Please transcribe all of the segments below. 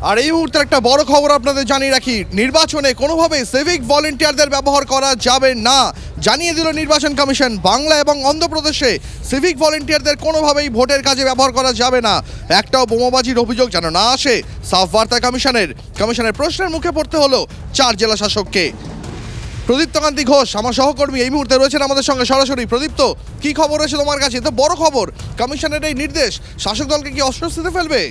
আর এই মুহূর্তে একটা বড় খবর আপনাদের জানিয়ে রাখি। নির্বাচনে কোনোভাবে সিভিক ভলেন্টিয়ারদের ব্যবহার করা যাবে না। জানিয়ে দিল নির্বাচন কমিশন, বাংলা এবং অন্ধ্রপ্রদেশে সিভিক ভলেন্টিয়ারদের কোনোভাবেই ভোটের কাজে ব্যবহার করা যাবে না। একটাও বোমাবাজির অভিযোগ যেন না আসে, সাফ বার্তা কমিশনের। কমিশনের প্রশ্নের মুখে পড়তে হলো চার জেলা শাসককে। প্রদীপ্তকান্তি ঘোষ, আমার সহকর্মী এই মুহূর্তে রয়েছেন আমাদের সঙ্গে সরাসরি। প্রদীপ্ত, কি খবর রয়েছে তোমার কাছে? তো বড় খবর। কমিশনের এই নির্দেশ, শাসক দলকে কি অস্বস্তিতে ফেলবে?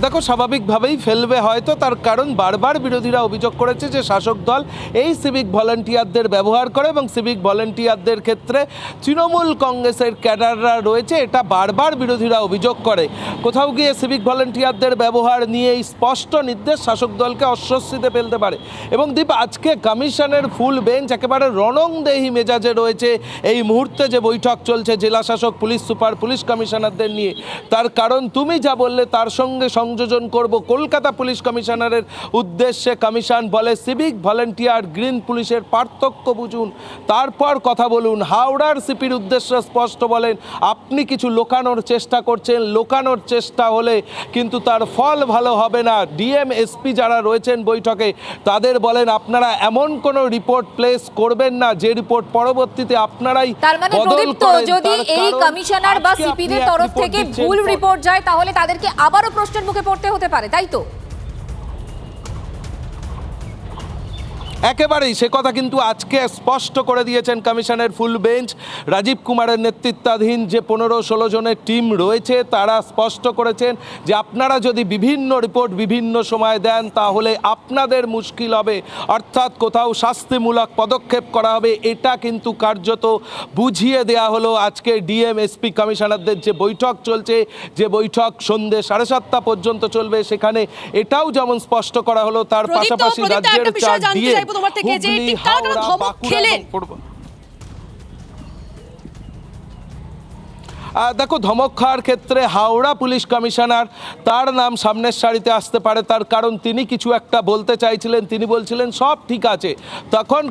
দেখো, স্বাভাবিকভাবেই ফেলবে হয়তো, তার কারণ বারবার বিরোধীরা অভিযোগ করেছে যে শাসক দল এই সিভিক ভলেন্টিয়ারদের ব্যবহার করে এবং সিভিক ভলেন্টিয়ারদের ক্ষেত্রে তৃণমূল কংগ্রেসের ক্যাডাররা রয়েছে, এটা বারবার বিরোধীরা অভিযোগ করে। কোথাও গিয়ে সিভিক ভলেন্টিয়ারদের ব্যবহার নিয়ে স্পষ্ট নির্দেশ শাসক দলকে অস্বস্তিতে ফেলতে পারে। এবং দীপ, আজকে কমিশনের ফুল বেঞ্চ একেবারে রণংদেহী মেজাজে রয়েছে। এই মুহূর্তে যে বৈঠক চলছে, জেলা শাসক, পুলিশ সুপার, পুলিশ কমিশনারদের নিয়ে, তার কারণ তুমি যা বললে, তার সঙ্গে সংযোজন করব কলকাতা পুলিশ কমিশনারের উদ্দেশ্যে। কমিশন বলে সিভিক ভলেন্টিয়ার গ্রিন পুলিশের পার্থক্য বুঝুন। তারপর কথা বলুন। হাওড়ার সিপির উদ্দেশ্যে স্পষ্ট বলেন আপনি কিছু লোকানোর চেষ্টা করছেন। লোকানোর চেষ্টা হলে কিন্তু তার ফল ভালো হবে না। ডিএম এসপি যারা রয়েছেন বৈঠকে তাদের বলেন আপনারা এমন কোনো রিপোর্ট প্লেস করবেন না। যে রিপোর্ট পরবর্তীতে আপনারাই তার মানে প্রদীপ্ত যদি এই কমিশনার বা সিপিদের তরফ থেকে ভুল রিপোর্ট যায় তাহলে তাদেরকে আবারও প্রশ্নের মুখে পড়তে হতে পারে তাই তো? একেবারেই সে কথা কিন্তু আজকে স্পষ্ট করে দিয়েছেন কমিশনের ফুল বেঞ্চ। রাজীব কুমারের নেতৃত্বাধীন যে পনেরো ষোলো জনের টিম রয়েছে তারা স্পষ্ট করেছেন যে আপনারা যদি বিভিন্ন রিপোর্ট বিভিন্ন সময় দেন তাহলে আপনাদের মুশকিল হবে। অর্থাৎ কোথাও শাস্তিমূলক পদক্ষেপ করা হবে এটা কিন্তু কার্যত বুঝিয়ে দেয়া হলো আজকে ডিএমএসপি কমিশনারদের যে বৈঠক চলছে। যে বৈঠক সন্ধে সাড়ে সাতটা পর্যন্ত চলবে সেখানে এটাও যেমন স্পষ্ট করা হলো তার পাশাপাশি রাজ্যের চার চাইব তোমার থেকে যে হুগলি, ঠিক কারা কারা ধমক বাঁকুড়া দেখো ধমক খাওয়ার ক্ষেত্রে হাওড়া পুলিশ কমিশনার তার নাম সামনের সারিতে আসতে পারে। তার কারণ তিনি কিছু একটা বলতে চাইছিলেন। তিনি বলছিলেন সব ঠিক আছে। তখন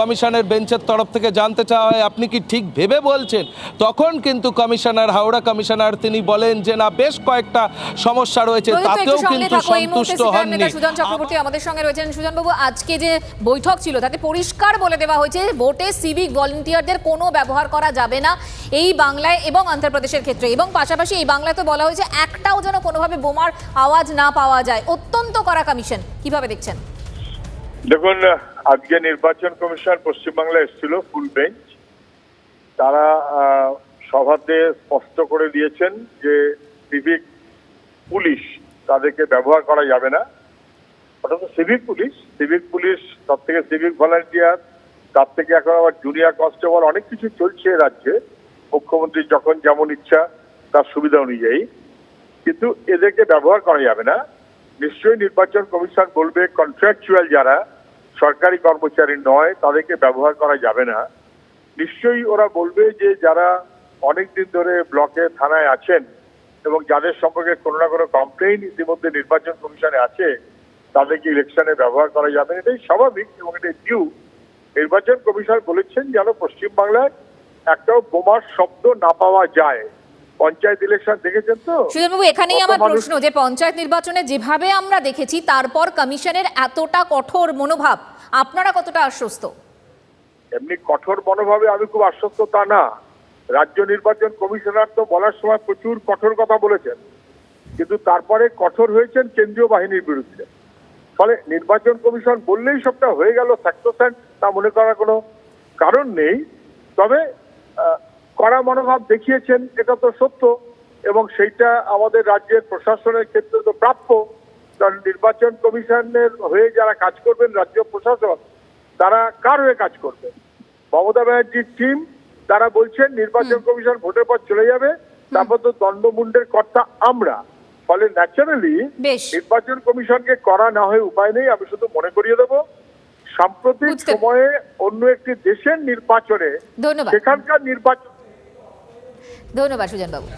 কমিশনের বেঞ্চের তরফ থেকে জানতে চাওয়া হয় আপনি কি ঠিক ভেবে বলছেন? তখন কিন্তু কমিশনার হাওড়া কমিশনার তিনি বলেন যে না বেশ কয়েকটা সমস্যা রয়েছে তাতেও কিন্তু সন্তুষ্ট হননি। সুজন চক্রবর্তী আমাদের সঙ্গে রয়েছেন। সুজন বাবু আজকে যে বৈঠক ছিল তাতে পরিষ্কার বলে দেওয়া হয়েছে ভোটে সিভিক ভলেন্টিয়ারদের কোনো ব্যবহার করা যাবে না। এই বাংলায় এবং অন্ধ্রপ্রদেশের ক্ষেত্রে। এবং পাশাপাশি এই বাংলায় তো বলা হয়েছে, একটাও যেন কোনোভাবে বোমার আওয়াজ না পাওয়া যায়। অত্যন্ত করা কমিশন কীভাবে দেখছেন? দেখুন, আজকে নির্বাচন কমিশন পশ্চিমবাংলায় এসেছিল ফুল বেঞ্চ তারা সভাতে স্পষ্ট করে দিয়েছেন যে সিভিক পুলিশ তাদেরকে ব্যবহার করা যাবে না। অর্থাৎ সিভিক পুলিশ সিভিক পুলিশ, তার থেকে সিভিক ভলান্টিয়ার তার থেকে এখন আবার জুনিয়র কনস্টেবল অনেক কিছু চলছে রাজ্যে। মুখ্যমন্ত্রী যখন যেমন ইচ্ছা তার সুবিধা অনুযায়ী, কিন্তু এদেরকে ব্যবহার করা যাবে না। নিশ্চয়ই নির্বাচন কমিশন বলবে কন্ট্রাকচুয়াল যারা সরকারি কর্মচারী নয়, তাদেরকে ব্যবহার করা যাবে না। নিশ্চয়ই ওরা বলবে যে যারা অনেক দিন ধরে ব্লকে, থানায় আছেন এবং যাদের সম্পর্কে কোনো না কোনো কমপ্লেইন ইতিমধ্যে নির্বাচন কমিশনে আছে, তাদেরকে ইলেকশনে ব্যবহার করা যাবে না। এটাই স্বাভাবিক এবং এটাই ডিউ নির্বাচন কমিশন বলেছেন যেন পশ্চিমবাংলায় একটাও বোমার শব্দ না পাওয়া যায়। পঞ্চায়েত ইলেকশন দেখেছেন তো? সুজনবাবু এখানেই আমার প্রশ্ন যে পঞ্চায়েত নির্বাচনে যেভাবে আমরা দেখেছি তারপর কমিশনের এতটা কঠোর মনোভাব আপনারা কতটা আশ্বস্ত? এমনি কঠোর মনোভাবে আমি খুব আশ্বস্ত তা না। রাজ্য নির্বাচন কমিশনার তো বলার সময় প্রচুর কঠোর কথা বলেছেন। কিন্তু তারপরে কঠোর হয়েছেন কেন্দ্রীয় বাহিনীর বিরুদ্ধে। ফলে নির্বাচন কমিশন বললেই সবটা হয়ে গেল সাকসেসেন্ট তা মনে করার কোনো কারণ নেই। তবে কড়া মনোভাব দেখিয়েছেন এটা তো সত্য এবং সেইটা আমাদের রাজ্যের প্রশাসনের ক্ষেত্রে তো প্রাপ্য। কারণ নির্বাচন কমিশনের হয়ে যারা কাজ করবেন রাজ্য প্রশাসন তারা কার হয়ে কাজ করবে? মমতা ব্যানার্জির টিম তারা বলছেন নির্বাচন কমিশন ভোটের পর চলে যাবে তারপর তো দণ্ডমুন্ডের কর্তা আমরা। ফলে ন্যাচারালি নির্বাচন কমিশনকে করা না হয়ে উপায় নেই আমি শুধু মনে করিয়ে দেবো সাম্প্রতিক সময়ে অন্য একটি দেশের নির্বাচনে ধন্যবাদ। সেখানকার নির্বাচন ধন্যবাদ সুজনবাবু।